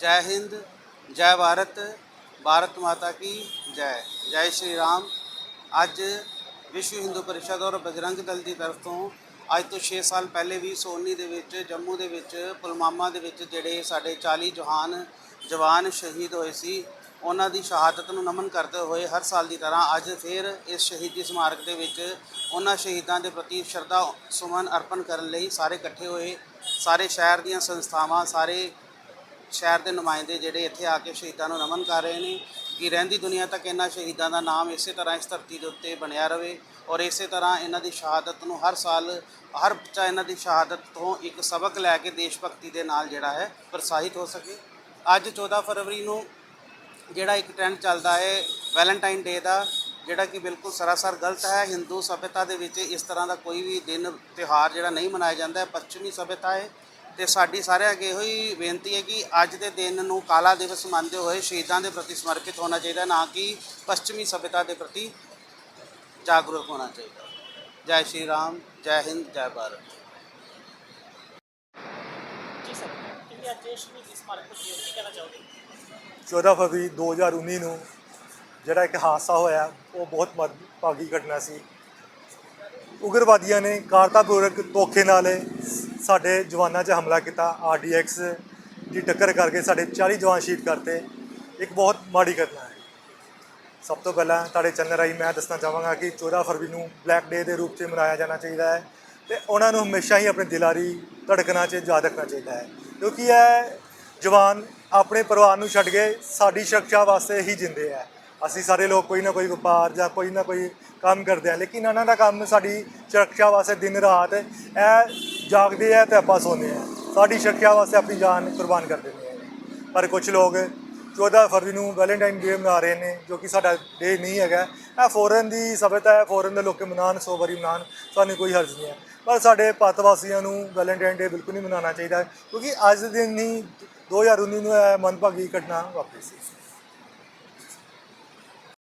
ਜੈ ਹਿੰਦ ਜੈ ਭਾਰਤ ਭਾਰਤ ਮਾਤਾ ਕੀ ਜੈ ਜੈ ਸ਼੍ਰੀ ਰਾਮ ਅੱਜ ਵਿਸ਼ਵ ਹਿੰਦੂ ਪਰਿਸ਼ਦ ਔਰ ਬਜਰੰਗ ਦਲ ਦੀ ਤਰਫ ਤੋਂ ਅੱਜ ਤੋਂ 6 ਸਾਲ ਪਹਿਲੇ ਵੀ ਸੋਨੀ ਦੇ ਵਿੱਚ ਜੰਮੂ ਦੇ ਵਿੱਚ ਪੁਲਵਾਮਾ ਦੇ ਵਿੱਚ ਜਿਹੜੇ ਸਾਡੇ 40 ਜਵਾਨ ਜਵਾਨ ਸ਼ਹੀਦ ਹੋਏ ਸੀ ਉਹਨਾਂ ਦੀ ਸ਼ਹਾਦਤ ਨੂੰ ਨਮਨ ਕਰਦੇ ਹੋਏ ਹਰ ਸਾਲ ਦੀ ਤਰ੍ਹਾਂ ਅੱਜ ਫਿਰ ਇਸ ਸ਼ਹੀਦੀ ਸਮਾਰਕ ਦੇ ਵਿੱਚ ਉਹਨਾਂ ਸ਼ਹੀਦਾਂ ਦੇ ਪ੍ਰਤੀ ਸ਼ਰਧਾ ਸੁਮਨ ਅਰਪਣ ਕਰਨ ਲਈ ਸਾਰੇ ਇਕੱਠੇ ਹੋਏ ਸਾਰੇ ਸ਼ਹਿਰ ਦੀਆਂ ਸੰਸਥਾਵਾਂ ਸਾਰੇ ਸ਼ਹਿਰ ਦੇ ਨੁਮਾਇੰਦੇ ਜਿਹੜੇ ਇੱਥੇ ਆ ਕੇ ਸ਼ਹੀਦਾਂ ਨੂੰ ਨਮਨ ਕਰ ਰਹੇ ਨੇ ਕਿ ਰਹਿੰਦੀ ਦੁਨੀਆ ਤੱਕ ਇਹਨਾਂ ਸ਼ਹੀਦਾਂ ਦਾ ਨਾਮ ਇਸੇ ਤਰ੍ਹਾਂ ਇਸ ਧਰਤੀ ਦੇ ਉੱਤੇ ਬਣਿਆ ਰਵੇ ਔਰ ਇਸੇ ਤਰ੍ਹਾਂ ਇਹਨਾਂ ਦੀ ਸ਼ਹਾਦਤ ਨੂੰ ਹਰ ਸਾਲ, ਹਰ ਬੱਚਾ ਇਹਨਾਂ ਦੀ ਸ਼ਹਾਦਤ ਤੋਂ ਇੱਕ ਸਬਕ ਲੈ ਕੇ ਦੇਸ਼ ਭਗਤੀ ਦੇ ਨਾਲ ਜਿਹੜਾ ਹੈ ਪ੍ਰਸਾਹਿਤ ਹੋ ਸਕੇ। ਅੱਜ 14 ਫਰਵਰੀ ਨੂੰ ਜਿਹੜਾ ਇੱਕ ਟ੍ਰੈਂਡ ਚੱਲਦਾ ਹੈ ਵੈਲੈਂਟਾਈਨ ਡੇ ਦਾ, ਜਿਹੜਾ ਕਿ ਬਿਲਕੁਲ ਸਰਾਸਰ ਗਲਤ ਹੈ। ਹਿੰਦੂ ਸਭਿਅਤਾ ਦੇ ਵਿੱਚ ਇਸ ਤਰ੍ਹਾਂ ਦਾ ਕੋਈ ਵੀ ਦਿਨ, ਤਿਉਹਾਰ ਜਿਹੜਾ ਨਹੀਂ ਮਨਾਇਆ ਜਾਂਦਾ ਹੈ। ਪੱਛਮੀ ਸਭਿਅਤਾ ਹੈ। ਤੇ ਸਾਡੀ ਸਾਰਿਆਂ ਅੱਗੇ ਇਹੋ ਹੀ ਬੇਨਤੀ ਹੈ ਕਿ ਅੱਜ ਦੇ ਦਿਨ ਨੂੰ ਕਾਲਾ ਦਿਵਸ ਮੰਨਦੇ ਹੋਏ ਸ਼ਹੀਦਾਂ ਦੇ ਪ੍ਰਤੀ ਸਮਰਪਿਤ ਹੋਣਾ ਚਾਹੀਦਾ ਨਾ ਕਿ ਪੱਛਮੀ ਸਭਿਅਤਾ ਦੇ ਪ੍ਰਤੀ ਜਾਗਰੂਕ ਹੋਣਾ ਚਾਹੀਦਾ। ਜੈ ਸ਼੍ਰੀ ਰਾਮ ਜੈ ਹਿੰਦ ਜੈ ਭਾਰਤ। ਜੀ ਸਰ ਇੰਡੀਆ ਦੇਸ਼ ਨੂੰ ਇਸ ਮਾਰਕ ਨੂੰ ਕੀ ਕਹਿਣਾ ਚਾਹੋਗੇ? 14 ਫਰਵਰੀ 2019 ਨੂੰ ਜਿਹੜਾ ਇੱਕ ਹਾਦਸਾ ਹੋਇਆ ਉਹ ਬਹੁਤ ਮੰਦਭਾਗੀ ਘਟਨਾ ਸੀ। ਉਗਰਵਾਦੀਆਂ ਨੇ ਕਾਰਤਾਪੂਰਕ ਧੋਖੇ ਨਾਲ ਸਾਡੇ ਜਵਾਨਾਂ 'ਚ ਹਮਲਾ ਕੀਤਾ ਆਰਡੀਐਕਸ ਦੀ ਟੱਕਰ ਕਰਕੇ ਸਾਡੇ 40 ਜਵਾਨ ਸ਼ਹੀਦ ਕਰਤੇ। ਇੱਕ ਬਹੁਤ ਮਾੜੀ ਘਟਨਾ ਹੈ। ਸਭ ਤੋਂ ਪਹਿਲਾਂ ਤੁਹਾਡੇ ਚੈਨਲ ਰਾਹੀਂ ਮੈਂ ਦੱਸਣਾ ਚਾਹਾਂਗਾ ਕਿ 14 ਫਰਵਰੀ ਨੂੰ ਬਲੈਕ ਡੇ ਦੇ ਰੂਪ 'ਚ ਮਨਾਇਆ ਜਾਣਾ ਚਾਹੀਦਾ ਹੈ ਤੇ ਉਹਨਾਂ ਨੂੰ ਹਮੇਸ਼ਾ ਹੀ ਆਪਣੇ ਦਿਲਾਰੀ ਧੜਕਣਾ 'ਚ ਯਾਦ ਰੱਖਣਾ ਚਾਹੀਦਾ ਹੈ। ਕਿਉਂਕਿ ਇਹ ਜਵਾਨ ਆਪਣੇ ਪਰਿਵਾਰ ਨੂੰ ਛੱਡ ਕੇ ਸਾਡੀ ਸੁਰੱਖਿਆ ਵਾਸਤੇ ਹੀ ਜਿੰਦੇ ਆ। ਅਸੀਂ ਸਾਰੇ ਲੋਕ ਕੋਈ ਨਾ ਕੋਈ ਵਪਾਰ ਜਾਂ ਕੋਈ ਨਾ ਕੋਈ ਕੰਮ ਕਰਦੇ ਆ, ਲੇਕਿਨ ਇਹਨਾਂ ਦਾ ਕੰਮ ਸਾਡੀ ਸੁਰੱਖਿਆ ਵਾਸਤੇ ਦਿਨ ਰਾਤ ਇਹ ਜਾਗਦੇ ਆ ਤੇ ਆਪਾਂ ਸੌਂਦੇ ਆ। ਸਾਡੀ ਸੁਰੱਖਿਆ ਵਾਸਤੇ ਆਪਣੀ ਜਾਨ ਕੁਰਬਾਨ ਕਰ ਦਿੰਦੇ ਆ। ਪਰ ਕੁਝ ਲੋਕ 14 ਫਰਵਰੀ ਨੂੰ ਵੈਲੈਂਟਾਈਨ ਡੇ ਮਨਾ ਰਹੇ ਨੇ, ਜੋ ਕਿ ਸਾਡਾ ਡੇ ਨਹੀਂ ਹੈਗਾ। ਇਹ ਫੋਰਨ ਦੀ ਸਭਿਅਤਾ ਹੈ ਫੋਰਨ ਦੇ ਲੋਕ ਮਨਾਉਣ, ਸੌ ਵਾਰੀ ਮਨਾਉਣ, ਸਾਨੂੰ ਕੋਈ ਹਰਜ ਨਹੀਂ ਹੈ। ਪਰ ਸਾਡੇ ਭਾਰਤ ਵਾਸੀਆਂ ਨੂੰ ਵੈਲੈਂਟਾਈਨ ਡੇ ਬਿਲਕੁਲ ਨਹੀਂ ਮਨਾਉਣਾ ਚਾਹੀਦਾ, ਕਿਉਂਕਿ ਅੱਜ ਦੇ ਦਿਨ ਹੀ 2019 ਨੂੰ ਇਹ ਮਨਭਾਗੀ ਘਟਨਾ ਵਾਪਰੀ ਸੀ।